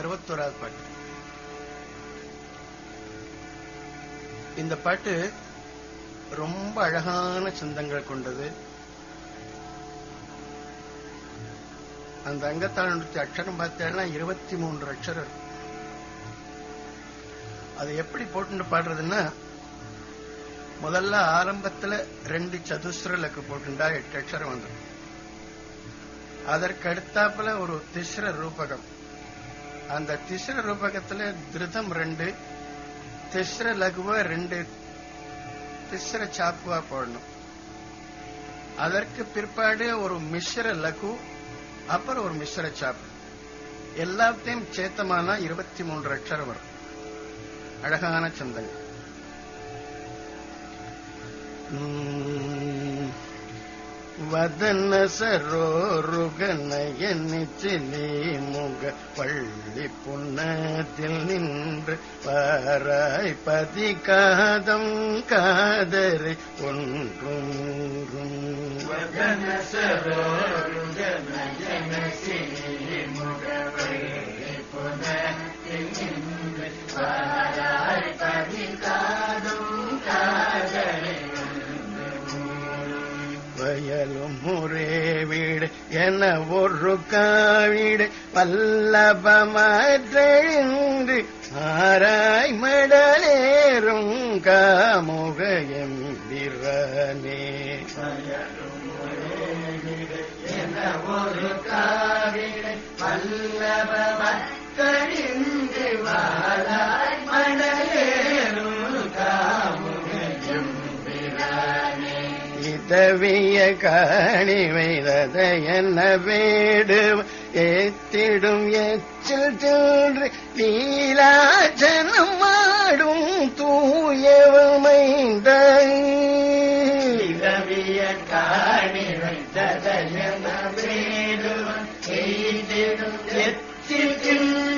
அறுபத்தோராவது பாட்டு இந்த பாட்டு ரொம்ப அழகான சிந்தங்கள் கொண்டது. அந்த அங்கத்தாளுடைய அக்ஷரம் பார்த்தேன்னா இருபத்தி மூன்று அக்ஷரம் இருக்கு. அது எப்படி போட்டு பாடுறதுன்னா முதல்ல ஆரம்பத்துல ரெண்டு சதுஸ்ர லக்கு போட்டுண்டா எட்டு அக்ஷரம் வந்துடும். அதற்கு அடுத்தாப்புல ஒரு திஸ்ர ரூபகம். அந்த திஸ்ர ரூபகத்துல திருதம் ரெண்டு திஸ்ர லகுவ ரெண்டு திஸ்ர சாப்புவா போடணும். அதற்கு பிற்பாடு ஒரு மிஸ்ர லகு அப்புறம் ஒரு மிஸ்ர சாப். எல்லாத்தையும் சேத்தமானா இருபத்தி மூன்று அக்ஷரம் வரும் அழகான சந்தங்கள் வதன சரோருகனயனிச்சிலி முக பள்ளி புண்ணத்தில் நின்று பாராய் பதி காதம் காதரை ஒன்றும். வதன சரோருகனயனிச்சிலி என ஒரு காவிட பல்லபமற்றெழுந்து ஆராய் மடலேறும் காமுக எம்பிரானே. ஒரு காவிட பல்லபமற்றெழுந்து இதவிய காணிவைதத என்ன வேடு ஏத்திடும் எச்சில் தின்று நீலாஜனம் ஆடும் தூயவமைந்த இதவிய காணிவைதத என்ன வேடு ஏத்திடும் எச்சில் தின்று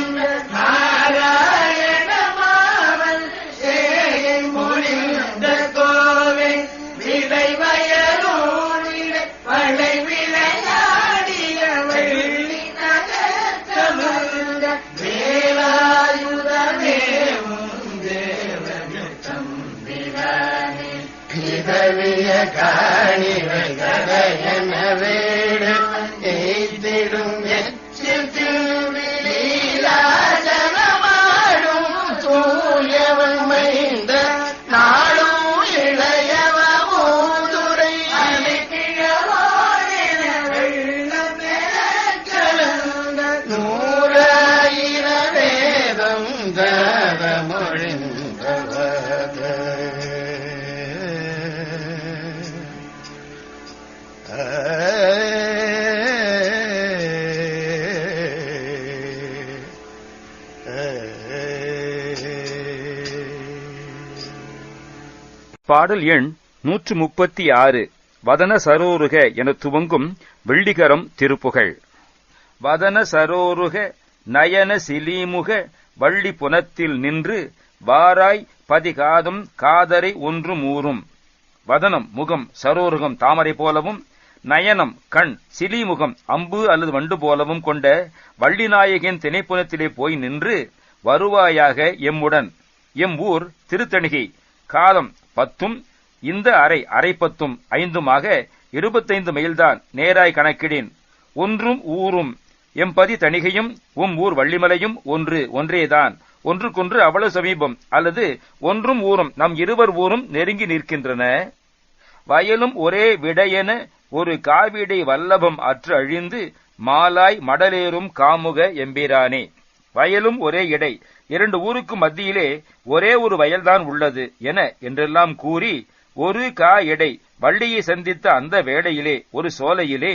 நகர்ந்த வேலாயுதமேவும் தேவனு தம்பிரானே இதவிய காணிவகரையன வேடு எய்திடும் எச்சில் திருவிழீலாஜனமாடும் தூயவன் பாடல் எண் நூற்று முப்பத்தி ஆறு வதன சரோருக என துவங்கும் வெள்ளிகரம் திருப்புகழ். வதன சரோருக நயன சிலீமுக வள்ளி புனத்தில் நின்று வாராய் பதிகாதும் காதரை ஒன்று மூறும். வதனம் முகம் சரோருகம் தாமரை போலவும் நயனம் கண் சிலிமுகம் அம்பு அல்லது வண்டு போலவும் கொண்ட வள்ளிநாயகின் திணைப்புணத்திலே போய் நின்று வருவாயாக எம்முடன். எம் ஊர் திருத்தணிகை. காலம் பத்தும் இந்த அறை அரை பத்தும் ஐந்துமாக இருபத்தைந்து மைல்தான் நேராய் கணக்கிடேன். ஒன்றும் ஊரும் எம்பதி தணிகையும் உம் ஊர் வள்ளிமலையும் ஒன்று ஒன்றேதான். ஒன்றுக்கொன்று அவ்வளவு சமீபம் அல்லது ஒன்றும் ஊரும் நம் இருவர் ஊரும் நெருங்கி நிற்கின்றன. வயலும் ஒரே விடையென ஒரு காவிடை வல்லபம் அற்று அழிந்து மாலாய் மடலேறும் காமுக எம்பிரானே. வயலும் ஒரே இடை இரண்டு ஊருக்கு மத்தியிலே ஒரே ஒரு வயல்தான் உள்ளது என என்றெல்லாம் கூறி ஒரு கா எடை வள்ளியை சந்தித்த அந்த வேளையிலே ஒரு சோலையிலே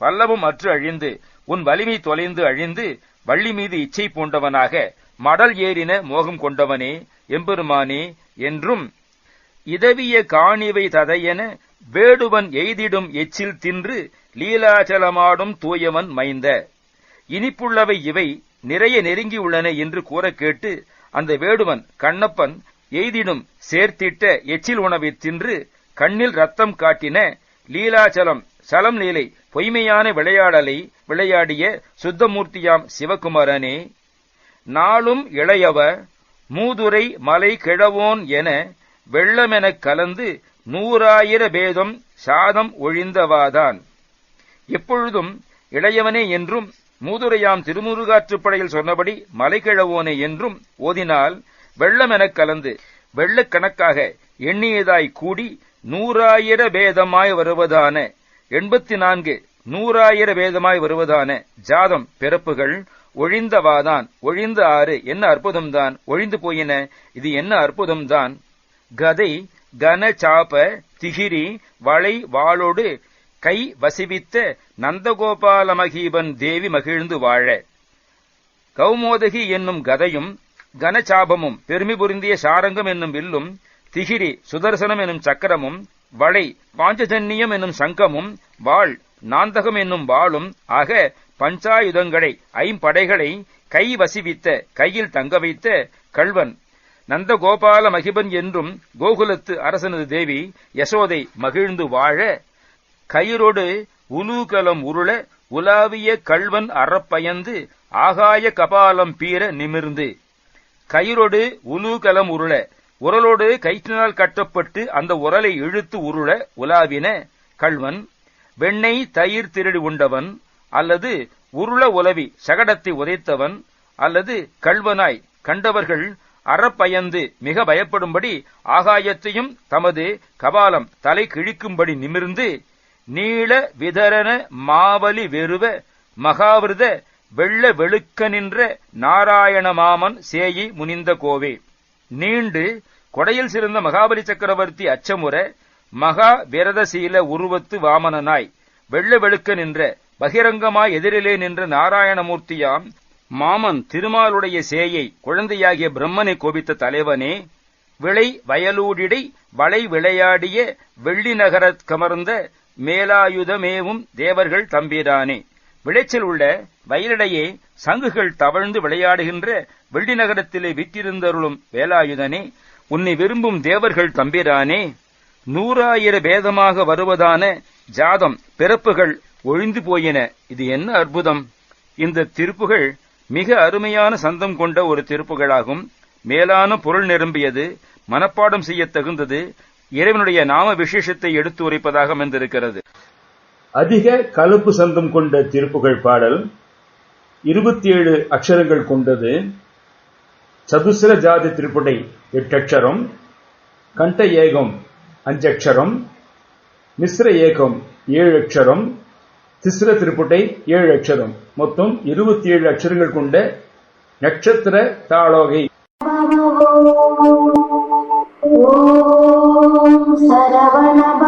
வல்லமும் அற்று அழிந்து உன் வலிமை தொலைந்து அழிந்து வள்ளி மீது இச்சை பூண்டவனாக மடல் ஏறின மோகம் கொண்டவனே எம்பெருமானே என்றும் இதவிய காணிவை ததையென வேடுவன் எய்திடும் எச்சில் தின்று லீலாச்சலமாடும் தூயவன் மைந்த. இனிப்புள்ளவை இவை நிறைய நெருங்கியுள்ளன என்று கூறக் கேட்டு அந்த வேடுவன் கண்ணப்பன் எய்திடும் சேர்த்திட்ட எச்சில் உணவை தின்று கண்ணில் ரத்தம் காட்டின லீலாச்சலம் சலம் லீலை பொய்மையான விளையாடலை விளையாடிய சுத்தமூர்த்தியாம் சிவகுமாரனே நாளும் இளையவ மூதுரை மலை கிழவோன் என வெள்ளமெனக் கலந்து நூறாயிர பேதம் சாதம் ஒழிந்தவாதான். எப்பொழுதும் இளையவனே என்றும் மூதுரையாம் திருமுருகாற்றுப்படையில் சொன்னபடி மலைகிழவோனே என்றும் ஓதினால் வெள்ளமெனக் கலந்து வெள்ளக்கணக்காக எண்ணியதாய் கூடி நூறாயிர பேதமாய் வருவதான எண்பத்தி நான்கு நூறாயிர பேதமாய் வருவதான ஜாதம் பிறப்புகள் ஒழிந்தவாதான் ஒழிந்த ஆறு என்ன அற்புதம்தான் ஒழிந்து போயின இது என்ன அற்புதம்தான்? கதை கன சாப திகிரி வளை வாளோடு கை வசிவித்த நந்தகோபாலமகீபன் தேவி மகிழ்ந்து வாழ. கௌமோதகி என்னும் கதையும் கனசாபமும் பெருமை புரிந்திய சாரங்கம் என்னும் வில்லும் திகிரி சுதர்சனம் என்னும் சக்கரமும் வளை பாஞ்சஜன்யம் என்னும் சங்கமும் வாழ் நாந்தகம் என்னும் வாளும் ஆக பஞ்சாயுதங்களை ஐம்படைகளை கை வசிவித்த கையில் தங்க வைத்த கள்வன் நந்தகோபால மகிபன் என்றும் கோகுலத்து அரசனது தேவி யசோதை மகிழ்ந்து வாழ கயிறொடு உலூகலம் உருள உலாவிய கள்வன் அறப்பயந்து ஆகாய கபாலம் பீர நிமிர்ந்து. கயிறொடு உலூகலம் உருள உரலோடு கயிற்றினால் கட்டப்பட்டு அந்த உரலை இழுத்து உருள உலாவின கள்வன். வெண்ணெய் தயிர் திருடி உண்டவன் அல்லது உருள உலவி சகடத்தை உதைத்தவன் அல்லது கள்வனாய் கண்டவர்கள் அறப்பயந்து மிக பயப்படும்படி ஆகாயத்தையும் தமது கபாலம் தலை கிழிக்கும்படி நிமிர்ந்து நீள விதரண மாவலி வெறுவ மகாவிருத வெள்ள வெளுக்க நின்ற நாராயண மாமன் சேயி முனிந்த கோவே. நீண்டு கொடையில் சிறந்த மகாபலி சக்கரவர்த்தி அச்சமுற மகா விரதசீல உருவத்து வாமனனாய் வெள்ள வெளுக்க நின்ற பகிரங்கமாய் எதிரிலே நின்ற நாராயணமூர்த்தியாம் மாமன் திருமாலுடைய சேயை குழந்தையாகிய பிரம்மனை கோபித்த தலைவனே விளை வயலூடிடை வளை விளையாடிய வெள்ளி நகரத் கமர்ந்த மேலாயுதமேவும் தேவர்கள் தம்பிரானே. விளைச்சல் உள்ள வயலிடையே சங்குகள் தவழ்ந்து விளையாடுகின்ற வெள்ளி நகரத்திலே விற்றிருந்தருளும் வேலாயுதனே உன்னை விரும்பும் தேவர்கள் தம்பிரானே. நூறாயிர பேதமாக வருவதான ஜாதம் பிறப்புகள் ஒழிந்து போயின. இது என்ன அற்புதம்? இந்த திருப்புகள் மிக அருமையான சந்தம் கொண்ட ஒரு திருப்புகளாகும். மேலான பொருள் நிரம்பியது மனப்பாடம் செய்ய தகுந்தது இறைவனுடைய நாம விசேஷத்தை எடுத்து உரைப்பதாக அமைந்திருக்கிறது. அதிக கலப்பு சந்தம் கொண்ட திருப்புகழ் பாடல் இருபத்தி ஏழு அக்ஷரங்கள் கொண்டது. சதுசர ஜாதி திருப்புடை எட்டக்ஷரம் கண்ட ஏகம் அஞ்சக்ஷரம் மிஸ்ர ஏகம் ஏழு அக்ஷரம் திஸ்ர திருப்புட்டை ஏழு அக்ஷரம் மொத்தம் இருபத்தி ஏழு அக்ஷரங்கள் கொண்ட நட்சத்திர தாளோகை. ॐ Bhavana